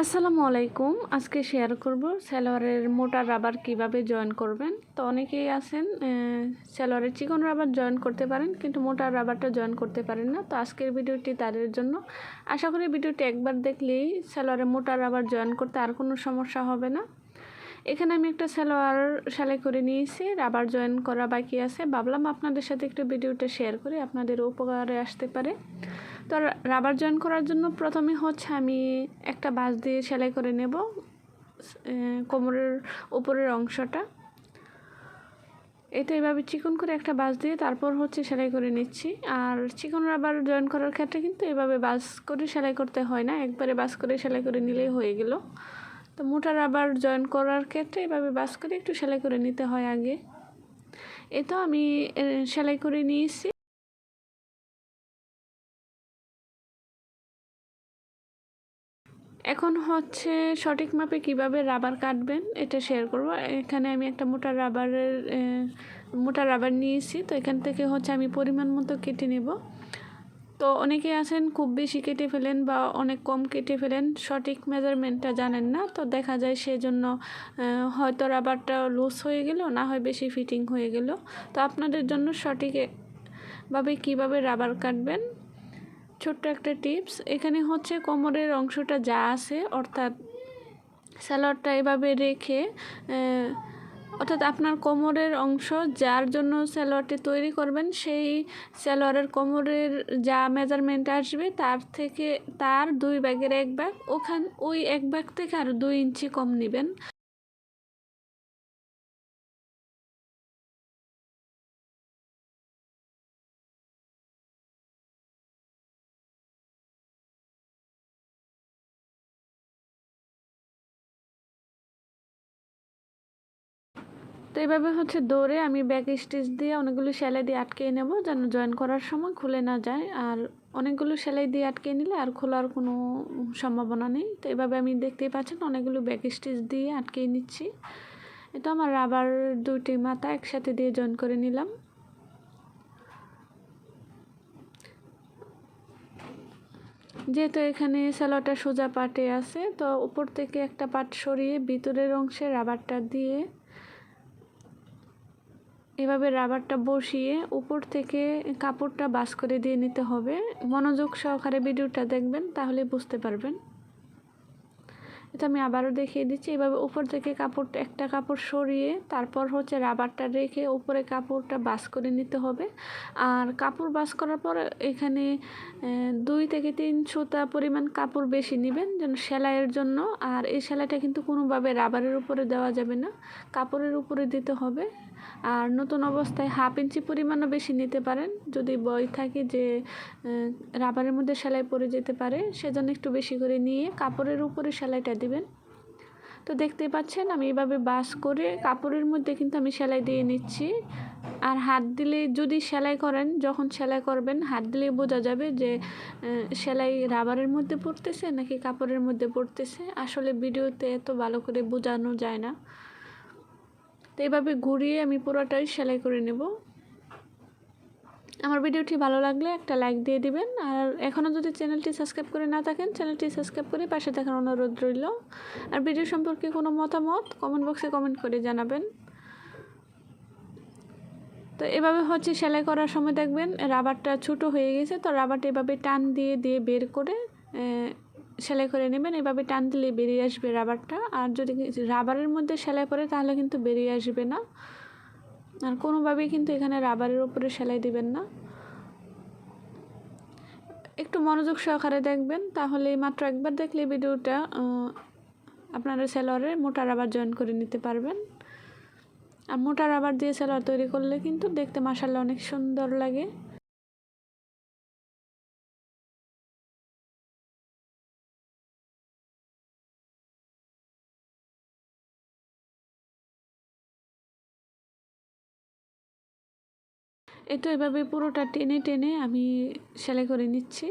আসসালামু আলাইকুম। আজকে শেয়ার করব সালোয়ারের মোটা রাবার কীভাবে জয়েন করবেন। তো অনেকেই আছেন সালোয়ারের চিকন রাবার জয়েন করতে পারেন, কিন্তু মোটা রাবারটা জয়েন করতে পারেন না। তো আজকের ভিডিওটি তাদের জন্য। আশা করি ভিডিওটি একবার দেখলেই সালোয়ারের মোটা রাবার জয়েন করতে আর কোনো সমস্যা হবে না। এখানে আমি একটা সালোয়ার সেলাই করে নিয়েছি রাবার জয়েন করা বাকি আছে। ভাবলাম আপনাদের সাথে একটু ভিডিওটা শেয়ার করি আপনাদের উপকারে আসতে পারে। তো রাবার জয়েন করার জন্য প্রথমে হচ্ছে আমি একটা বাঁশ দিয়ে সেলাই করে নেব কোমরের উপরের অংশটা। এটা এভাবে চিকন করে একটা বাস দিয়ে তারপর হচ্ছে সেলাই করে নিচ্ছি। আর চিকন রাবার জয়েন করার ক্ষেত্রে কিন্তু এভাবে বাস করে সেলাই করতে হয় না, একবারে বাস করে সেলাই করে নিলেই হয়ে গেল। তো মোটা রাবার জয়েন করার ক্ষেত্রে এভাবে বাস করে একটু সেলাই করে নিতে হয় আগে। এ তো আমি সেলাই করে নিয়েছি। এখন হচ্ছে সঠিক মাপে কীভাবে রাবার কাটবেন, এটা শেয়ার করব। এখানে আমি একটা মোটা রাবারের মোটা রাবার নিয়েছি, তো এখান থেকে হচ্ছে আমি পরিমাণ মতো কেটে নেব। তো অনেকে আছেন খুব বেশি কেটে ফেলেন বা অনেক কম কেটে ফেলেন, সঠিক মেজারমেন্টটা জানেন না, তো দেখা যায় সেজন্য হয়তো রাবারটা লুজ হয়ে গেল, না হয় বেশি ফিটিং হয়ে গেল। তো আপনাদের জন্য সঠিকভাবে কীভাবে রাবার কাটবেন ছোট্ট একটা টিপস। এখানে হচ্ছে কোমরের অংশটা যা আছে, অর্থাৎ স্যালোয়ারটা এভাবে রেখে অর্থাৎ আপনার কোমরের অংশ যার জন্য স্যালোয়ারটি তৈরি করবেন, সেই স্যালোয়ারের কোমরের যা মেজারমেন্ট আসবে, তার থেকে তার দুই ব্যাগের এক ব্যাগ, ওখান, ওই এক ব্যাগ থেকে আরও দুই ইঞ্চি কম নেবেন। তো এইভাবে হচ্ছে দৌড়ে আমি ব্যাক স্টিচ দিয়ে অনেকগুলো সেলাই দিয়ে আটকে নেব যেন জয়েন করার সময় খুলে না যায়। আর অনেকগুলো সেলাই দিয়ে আটকে নিলে আর খোলার কোনো সম্ভাবনা নেই। তো এভাবে আমি দেখতেই পাচ্ছেন অনেকগুলো ব্যাক স্টিচ দিয়ে আটকে নিচ্ছি। এটা আমার রাবার দুটি মাথা একসাথে দিয়ে জয়েন করে নিলাম। যেহেতু এখানে স্যালোটা সোজা পাটে আছে, তো উপর থেকে একটা পাট সরিয়ে ভিতরের অংশে রাবারটা দিয়ে এভাবে রাবারটা বসিয়ে উপর থেকে কাপড়টা বাস করে দিয়ে নিতে হবে। মনোযোগ সহকারে ভিডিওটা দেখবেন, তাহলে বুঝতে পারবেন। এটা আমি আবারও দেখিয়ে দিচ্ছি। এভাবে উপর থেকে কাপড়, একটা কাপড় সরিয়ে তারপর হচ্ছে রাবারটা রেখে উপরে কাপড়টা বাস করে নিতে হবে। আর কাপড় বাস করার পর এখানে দুই থেকে তিন সুতা পরিমাণ কাপড় বেশি নেবেন যেন সেলাইয়ের জন্য। আর এই সেলাইটা কিন্তু কোনোভাবে রাবারের উপরে দেওয়া যাবে না। কাপড়ের উপরে দিতে হবে। আর নতুন অবস্থায় হাফ ইঞ্চি পরিমাণও বেশি নিতে পারেন। যদি বই থাকে যে রাবারের মধ্যে সেলাই পরে যেতে পারে, সেজন্য একটু বেশি করে নিয়ে কাপড়ের উপরে সেলাইটা দিবেন। তো দেখতে পাচ্ছেন, আমি এভাবে বাস করে কাপড়ের মধ্যে কিন্তু আমি সেলাই দিয়ে নিচ্ছি। আর হাত দিলে যদি সেলাই করেন, যখন সেলাই করবেন, হাত দিলে বোঝা যাবে যে সেলাই রাবারের মধ্যে পড়তেছে নাকি কাপড়ের মধ্যে পড়তেছে। আসলে ভিডিওতে এত ভালো করে বোঝানো যায় না। তো এভাবে ঘুরিয়ে আমি পুরোটাই সেলাই করে নেব। আমার ভিডিওটি ভালো লাগলে একটা লাইক দিয়ে দিবেন। আর এখনও যদি চ্যানেলটি সাবস্ক্রাইব করে না থাকেন, চ্যানেলটি সাবস্ক্রাইব করে পাশে দেখার অনুরোধ রইল। আর ভিডিও সম্পর্কে কোনো মতামত কমেন্ট বক্সে কমেন্ট করে জানাবেন। তো এভাবে হচ্ছে সেলাই করার সময় দেখবেন রাবারটা ছোটো হয়ে গেছে, তো রাবারটা এভাবে টান দিয়ে দিয়ে বের করে সেলাই করে নেবেন, এভাবে টান দিলে বেরিয়ে আসবে রাবারটা। আর যদি রাবারের মধ্যে সেলাই পরে তাহলে কিন্তু বেরিয়ে আসবে না। আর কোনোভাবেই কিন্তু এখানে রাবারের উপরে সেলাই দিবেন না। একটু মনোযোগ সহকারে দেখবেন, তাহলে মাত্র একবার দেখলে ভিডিওটা আপনারা সেলোয়ারে মোটা রাবার জয়েন করে নিতে পারবেন। আর মোটা রাবার দিয়ে সেলোয়ার তৈরি করলে কিন্তু দেখতে মাসাল্লা অনেক সুন্দর লাগে। তো এভাবে পুরোটা টেনে টেনে আমি সেলাই করে নিচ্ছি।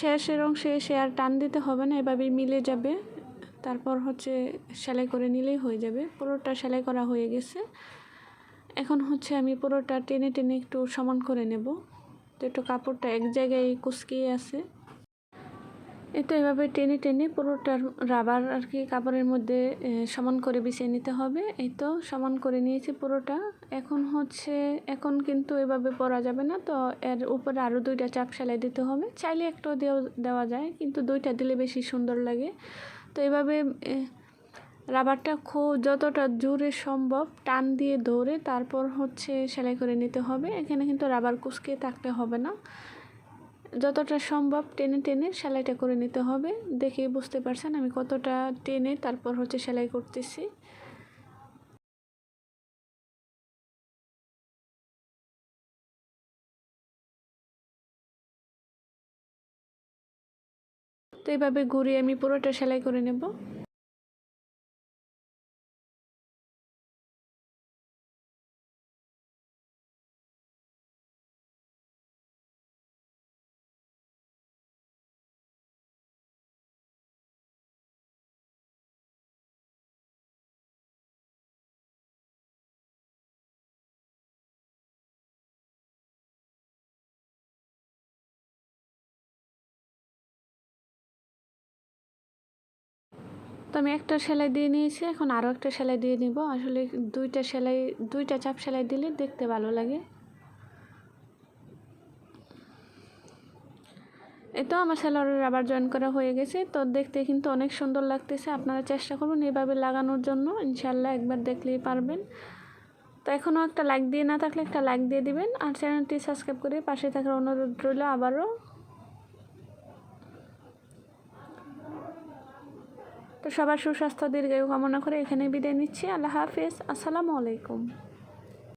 শেষের অংশে এসে আর টান দিতে হবে না এভাবে মিলে যাবে। তারপর হচ্ছে সেলাই করে নিলেই হয়ে যাবে। পুরোটা সেলাই করা হয়ে গেছে। এখন হচ্ছে আমি পুরোটা টেনে টেনে একটু সমান করে নেব। তো একটু কাপড়টা এক জায়গায় কুচকিয়ে আছে। এটা এভাবে টেনে টেনে পুরোটা রাবার আর কি কাপড়ের মধ্যে সমান করে বিছিয়ে নিতে হবে। এই তো সমান করে নিয়েছি পুরোটা। এখন হচ্ছে, এখন কিন্তু এভাবে পরা যাবে না, তো এর উপরে আরও দুইটা চাপ সেলাই দিতে হবে। চাইলে একটাও দেওয়া দেওয়া যায়, কিন্তু দুইটা দিলে বেশি সুন্দর লাগে। তো এভাবে রাবারটা খো, যতটা জোরে সম্ভব টান দিয়ে ধরে তারপর হচ্ছে সেলাই করে নিতে হবে। এখানে কিন্তু রাবার কুচকে থাকতে হবে না। যতটা সম্ভব টেনে টেনে সেলাইটা করে নিতে হবে। দেখে বুঝতে পারছেন আমি কতটা টেনে তারপর হচ্ছে সেলাই করতেছি। তো এইভাবে ঘুরিয়ে আমি পুরোটা সেলাই করে নেব। তো আমি একটা সেলাই দিয়ে নিয়েছি, এখন আরও একটা সেলাই দিয়ে নিব। আসলে দুইটা সেলাই, দুইটা চাপ সেলাই দিলে দেখতে ভালো লাগে। এই তো আমার সেলারের আবার জয়েন করা হয়ে গেছে, তো দেখতে কিন্তু অনেক সুন্দর লাগতেছে। আপনারা চেষ্টা করুন এভাবে লাগানোর জন্য ইনশাল্লাহ একবার দেখলেই পারবেন। তো এখনও একটা লাইক দিয়ে না থাকলে একটা লাইক দিয়ে দিবেন, আর চ্যানেলটি সাবস্ক্রাইব করে পাশে থাকার অনুরোধ রইল আবারও। তো সবার সুস্বাস্থ্য দীর্ঘায়ু কামনা করে এখানে বিদায় নিচ্ছি। আল্লাহ হাফিজ। আসসালামু আলাইকুম।